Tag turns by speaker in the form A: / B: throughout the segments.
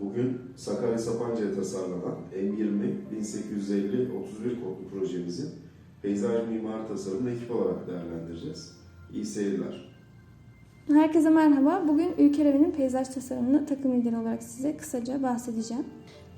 A: Bugün Sakarya Sapanca'ya tasarlanan M20 1850 31 kodlu projemizin peyzaj mimari tasarımını ekip olarak değerlendireceğiz. İyi seyirler.
B: Herkese merhaba. Bugün Ülker Evi'nin peyzaj tasarımını takım lideri olarak size kısaca bahsedeceğim.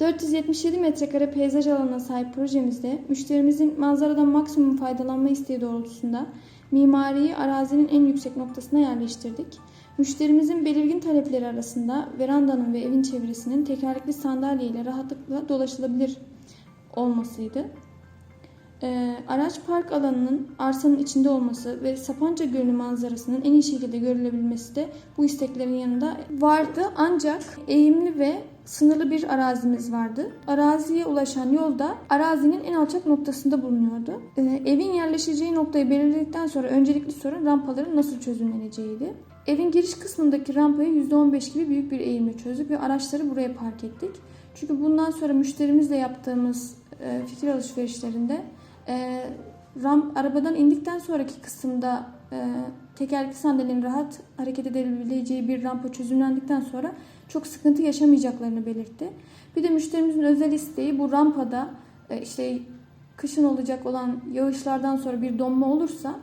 B: 477 metrekare peyzaj alanına sahip projemizde müşterimizin manzaradan maksimum faydalanma isteği doğrultusunda mimariyi arazinin en yüksek noktasına yerleştirdik. Müşterimizin belirgin talepleri arasında verandanın ve evin çevresinin tekerlekli sandalye ile rahatlıkla dolaşılabilir olmasıydı. Ee, araç park alanının arsanın içinde olması ve Sapanca Gölü manzarasının en iyi şekilde görülebilmesi de bu isteklerin yanında vardı. Ancak eğimli ve sınırlı bir arazimiz vardı. Araziye ulaşan yolda arazinin en alçak noktasında bulunuyordu. Ee, evin yerleşeceği noktayı belirledikten sonra öncelikli sorun rampaların nasıl çözümleneceğiydi. Evin giriş kısmındaki rampayı %15 gibi büyük bir eğimle çözdük ve araçları buraya park ettik. Çünkü bundan sonra müşterimizle yaptığımız e, fikir alışverişlerinde e, ram, arabadan indikten sonraki kısımda e, tekerlekli sandalyenin rahat hareket edebileceği bir rampa çözümlendikten sonra çok sıkıntı yaşamayacaklarını belirtti. Bir de müşterimizin özel isteği bu rampada işte kışın olacak olan yağışlardan sonra bir donma olursa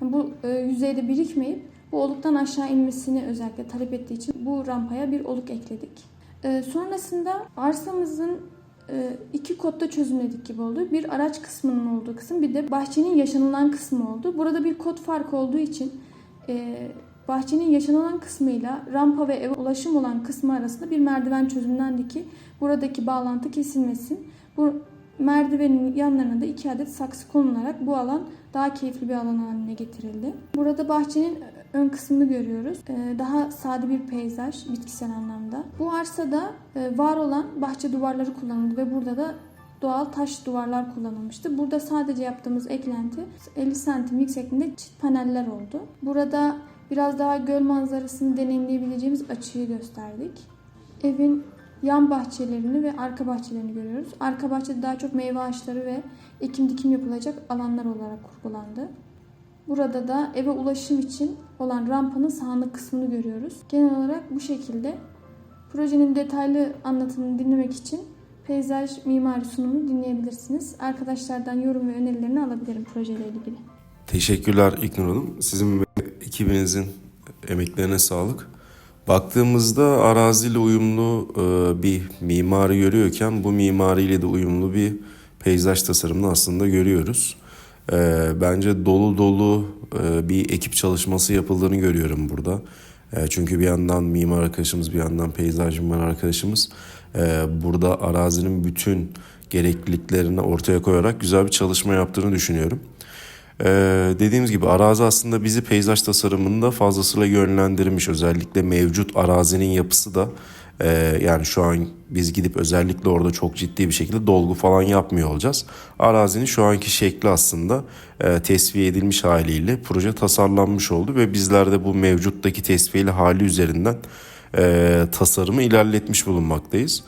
B: bu yüzeyde birikmeyip bu oluktan aşağı inmesini özellikle talep ettiği için bu rampaya bir oluk ekledik. E, sonrasında arsamızın e, iki kodda çözümledik gibi oldu. Bir araç kısmının olduğu kısım bir de bahçenin yaşanılan kısmı oldu. Burada bir kod farkı olduğu için e, bahçenin yaşanılan kısmıyla rampa ve eve ulaşım olan kısmı arasında bir merdiven çözümlendi ki buradaki bağlantı kesilmesin. Merdivenin yanlarına da iki adet saksı konularak bu alan daha keyifli bir alan haline getirildi. Burada bahçenin ön kısmını görüyoruz. Ee, Daha sade bir peyzaj bitkisel anlamda. Bu arsada e, var olan bahçe duvarları kullanıldı ve burada da doğal taş duvarlar kullanılmıştı. Burada sadece yaptığımız eklenti 50 santim yüksekliğinde çift paneller oldu. Burada biraz daha göl manzarasını deneyimleyebileceğimiz açıyı gösterdik. Evin yan bahçelerini ve arka bahçelerini görüyoruz. Arka bahçede daha çok meyve ağaçları ve ekim dikim yapılacak alanlar olarak kurgulandı. Burada da eve ulaşım için olan rampanın sağlık kısmını görüyoruz. Genel olarak bu şekilde projenin detaylı anlatımını dinlemek için peyzaj mimari sunumunu dinleyebilirsiniz. Arkadaşlardan yorum ve önerilerini alabilirim projeyle ilgili.
A: Teşekkürler İknur Hanım. Sizin ekibinizin emeklerine sağlık. Baktığımızda araziyle uyumlu e, bir mimari görüyorken bu mimariyle de uyumlu bir peyzaj tasarımını aslında görüyoruz. E, Bence dolu dolu e, bir ekip çalışması yapıldığını görüyorum burada. Çünkü bir yandan mimar arkadaşımız bir yandan peyzaj mimar arkadaşımız burada arazinin bütün gerekliliklerini ortaya koyarak güzel bir çalışma yaptığını düşünüyorum. Ee, dediğimiz gibi arazi aslında bizi peyzaj tasarımında fazlasıyla yönlendirmiş. Özellikle mevcut arazinin yapısı da e, yani şu an biz gidip özellikle orada çok ciddi bir şekilde dolgu falan yapmıyor olacağız. Arazinin şu anki şekli aslında e, tesviye edilmiş haliyle proje tasarlanmış oldu ve bizler de bu mevcuttaki tesviyeli hali üzerinden e, tasarımı ilerletmiş bulunmaktayız.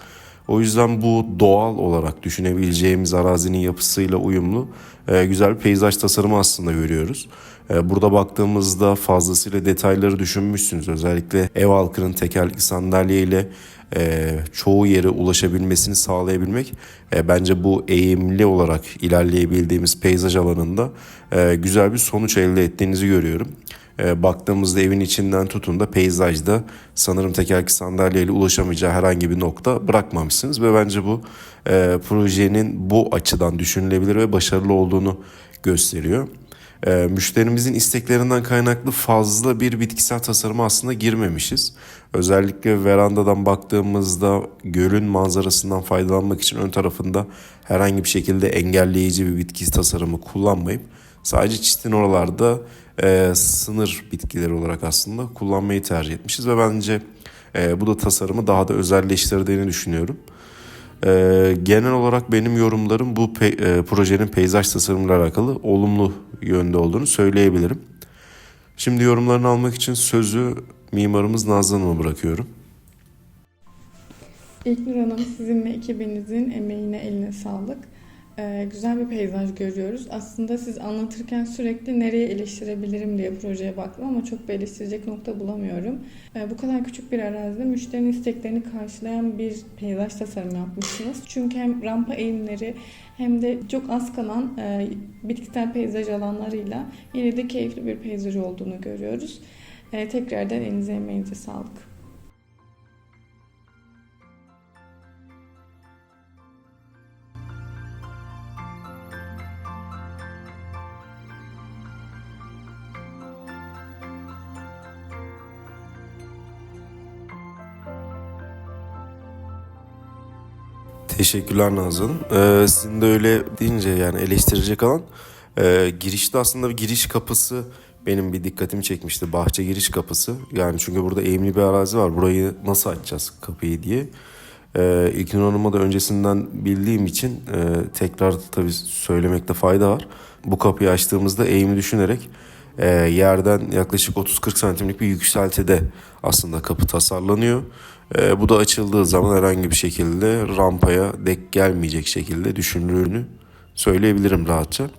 A: O yüzden bu doğal olarak düşünebileceğimiz arazinin yapısıyla uyumlu e, güzel bir peyzaj tasarımı aslında görüyoruz. E, burada baktığımızda fazlasıyla detayları düşünmüşsünüz. Özellikle ev halkının tekerlekli sandalye ile e, çoğu yere ulaşabilmesini sağlayabilmek e, bence bu eğimli olarak ilerleyebildiğimiz peyzaj alanında güzel bir sonuç elde ettiğinizi görüyorum. E, baktığımızda evin içinden tutun da peyzajda sanırım tekerlekli sandalyeyle ulaşamayacağı herhangi bir nokta bırakmamışsınız ve bence bu e, projenin bu açıdan düşünülebilir ve başarılı olduğunu gösteriyor. E, müşterimizin isteklerinden kaynaklı fazla bir bitkisel tasarıma aslında girmemişiz. Özellikle verandadan baktığımızda gölün manzarasından faydalanmak için ön tarafında herhangi bir şekilde engelleyici bir bitki tasarımı kullanmayıp sadece çitin oralarda e, sınır bitkileri olarak aslında kullanmayı tercih etmişiz ve bence e, bu da tasarımı daha da özelleştirdiğini düşünüyorum. E, genel olarak benim yorumlarım bu pe- e, projenin peyzaj tasarımıyla alakalı olumlu yönde olduğunu söyleyebilirim. Şimdi yorumlarını almak için sözü mimarımız Nazlı Hanım'a bırakıyorum.
C: İlknur Hanım sizin ve ekibinizin emeğine eline sağlık. Ee, güzel bir peyzaj görüyoruz. Aslında siz anlatırken sürekli nereye eleştirebilirim diye projeye baktım ama çok bir eleştirecek nokta bulamıyorum. Ee, bu kadar küçük bir arazide müşterinin isteklerini karşılayan bir peyzaj tasarımı yapmışsınız. Çünkü hem rampa eğimleri hem de çok az kalan e, bitkisel peyzaj alanlarıyla yine de keyifli bir peyzaj olduğunu görüyoruz. Ee, tekrardan elinize emeğinize sağlık.
A: Teşekkürler Nazlı Hanım. Ee, sizin de öyle deyince yani eleştirecek alan e, girişte aslında bir giriş kapısı benim bir dikkatimi çekmişti. Bahçe giriş kapısı. Yani çünkü burada eğimli bir arazi var. Burayı nasıl açacağız kapıyı diye. Ee, İlknur Hanım'a da öncesinden bildiğim için e, tekrar tabii söylemekte fayda var. Bu kapıyı açtığımızda eğimi düşünerek e, yerden yaklaşık 30-40 santimlik bir yükseltide aslında kapı tasarlanıyor. E, bu da açıldığı zaman herhangi bir şekilde rampaya dek gelmeyecek şekilde düşünüldüğünü söyleyebilirim rahatça.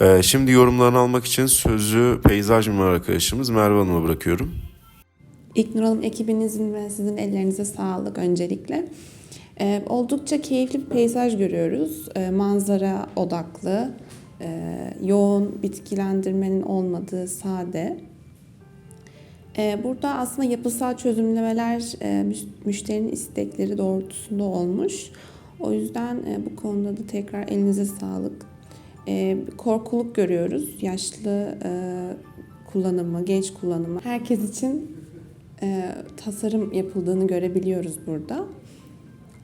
A: E, şimdi yorumlarını almak için sözü peyzaj mimar arkadaşımız Merve Hanım'a bırakıyorum.
D: İlknur Hanım ekibinizin ve sizin ellerinize sağlık öncelikle. Ee, oldukça keyifli bir peyzaj görüyoruz. Ee, manzara odaklı, e, yoğun bitkilendirmenin olmadığı sade. Ee, burada aslında yapısal çözümlemeler e, müş- müşterinin istekleri doğrultusunda olmuş. O yüzden e, bu konuda da tekrar elinize sağlık. Ee, korkuluk görüyoruz. Yaşlı e, kullanımı, genç kullanımı. Herkes için tasarım yapıldığını görebiliyoruz burada.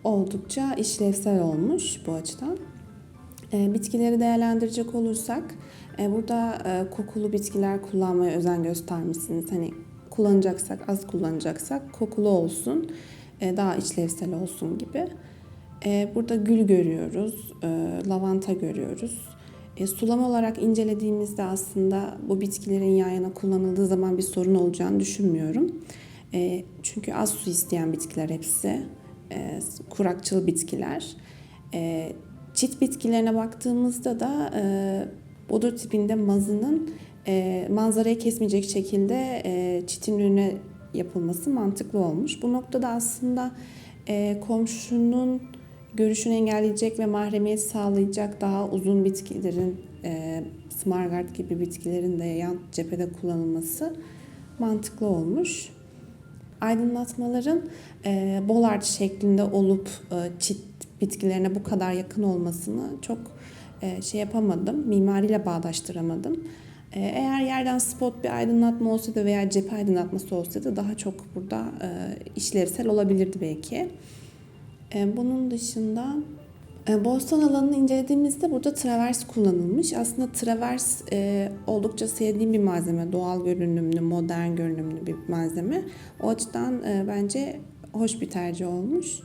D: Oldukça işlevsel olmuş bu açıdan. E, bitkileri değerlendirecek olursak e, burada e, kokulu bitkiler kullanmaya özen göstermişsiniz. Hani kullanacaksak, az kullanacaksak kokulu olsun, e, daha işlevsel olsun gibi. Burada gül görüyoruz, lavanta görüyoruz. Sulama olarak incelediğimizde aslında bu bitkilerin yan yana kullanıldığı zaman bir sorun olacağını düşünmüyorum. Çünkü az su isteyen bitkiler hepsi. Kurakçıl bitkiler. E, çit bitkilerine baktığımızda da e, bodur tipinde mazının e, manzarayı kesmeyecek şekilde e, çitin önüne yapılması mantıklı olmuş. Bu noktada aslında e, komşunun görüşünü engelleyecek ve mahremiyet sağlayacak daha uzun bitkilerin, e, smaragd gibi bitkilerin de yan cephede kullanılması mantıklı olmuş. Aydınlatmaların e, bollard şeklinde olup e, çit bitkilerine bu kadar yakın olmasını çok e, şey yapamadım, mimariyle bağdaştıramadım. E, eğer yerden spot bir aydınlatma olsaydı veya cephe aydınlatması olsaydı daha çok burada e, işlevsel olabilirdi belki. Bunun dışında Bostan alanını incelediğimizde burada travers kullanılmış. Aslında travers e, oldukça sevdiğim bir malzeme. Doğal görünümlü, modern görünümlü bir malzeme. O açıdan e, bence hoş bir tercih olmuş.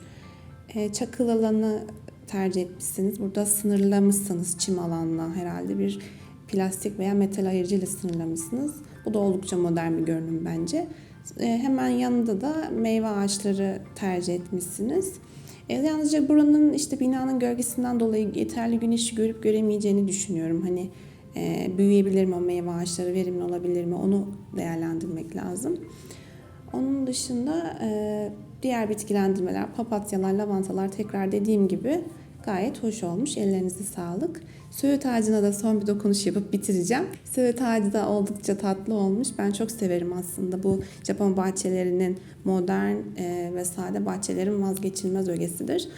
D: E, çakıl alanı tercih etmişsiniz. Burada sınırlamışsınız çim alanla herhalde bir plastik veya metal ayırıcıyla sınırlamışsınız. Bu da oldukça modern bir görünüm bence. E, hemen yanında da meyve ağaçları tercih etmişsiniz. E, yalnızca buranın işte binanın gölgesinden dolayı yeterli güneşi görüp göremeyeceğini düşünüyorum. Hani e, büyüyebilir mi o meyve ağaçları, verimli olabilir mi onu değerlendirmek lazım. Onun dışında e, diğer bitkilendirmeler, papatyalar, lavantalar tekrar dediğim gibi gayet hoş olmuş. Ellerinize sağlık. Söğüt ağacına da son bir dokunuş yapıp bitireceğim. Söğüt ağacı da oldukça tatlı olmuş. Ben çok severim aslında bu Japon bahçelerinin modern e, ve sade bahçelerin vazgeçilmez ögesidir.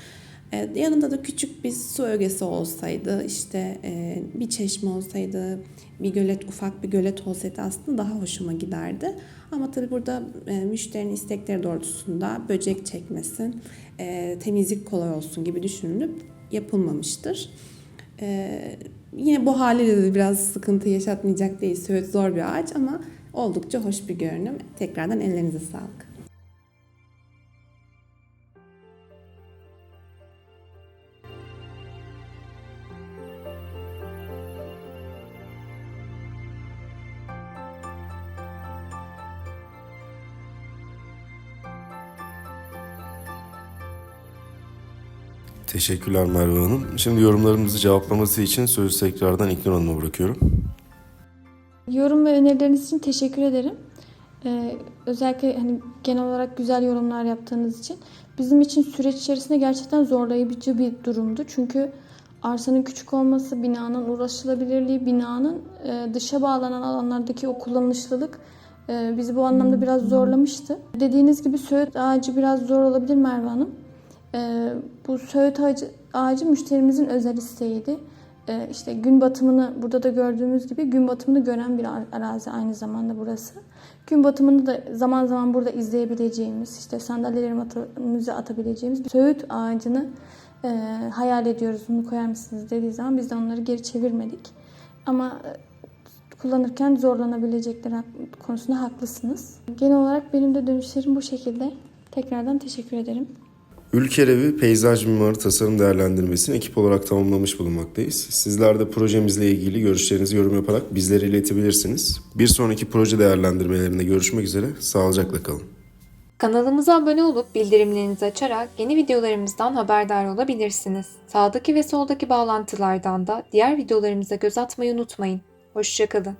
D: E, yanında da küçük bir su ögesi olsaydı, işte e, bir çeşme olsaydı, bir gölet, ufak bir gölet olsaydı aslında daha hoşuma giderdi. Ama tabii burada e, müşterinin istekleri doğrultusunda böcek çekmesin, temizlik kolay olsun gibi düşünülüp yapılmamıştır. Yine bu haliyle de biraz sıkıntı yaşatmayacak değil. Söğüt zor bir ağaç ama oldukça hoş bir görünüm. Tekrardan ellerinize sağlık.
A: Teşekkürler Merve Hanım. Şimdi yorumlarımızı cevaplaması için sözü tekrardan İknur Hanım'a bırakıyorum.
B: Yorum ve önerileriniz için teşekkür ederim. Ee, özellikle hani genel olarak güzel yorumlar yaptığınız için. Bizim için süreç içerisinde gerçekten zorlayıcı bir durumdu. Çünkü arsanın küçük olması, binanın ulaşılabilirliği, binanın e, dışa bağlanan alanlardaki o kullanışlılık e, bizi bu anlamda biraz zorlamıştı. Dediğiniz gibi söğüt ağacı biraz zor olabilir Merve Hanım. E, bu söğüt ağacı, ağacı müşterimizin özel isteğiydi. Ee, işte gün batımını burada da gördüğümüz gibi gün batımını gören bir ar- arazi aynı zamanda burası. Gün batımını da zaman zaman burada izleyebileceğimiz, işte sandalyelerimizi atabileceğimiz bir söğüt ağacını e, hayal ediyoruz. Bunu koyar mısınız dediği zaman biz de onları geri çevirmedik. Ama e, kullanırken zorlanabilecekleri hak- konusunda haklısınız. Genel olarak benim de dönüşlerim bu şekilde. Tekrardan teşekkür ederim.
A: Ülkerevi Peyzaj Mimarı Tasarım Değerlendirmesini ekip olarak tamamlamış bulunmaktayız. Sizler de projemizle ilgili görüşlerinizi yorum yaparak bizlere iletebilirsiniz. Bir sonraki proje değerlendirmelerinde görüşmek üzere. Sağlıcakla kalın.
E: Kanalımıza abone olup bildirimlerinizi açarak yeni videolarımızdan haberdar olabilirsiniz. Sağdaki ve soldaki bağlantılardan da diğer videolarımıza göz atmayı unutmayın. Hoşçakalın.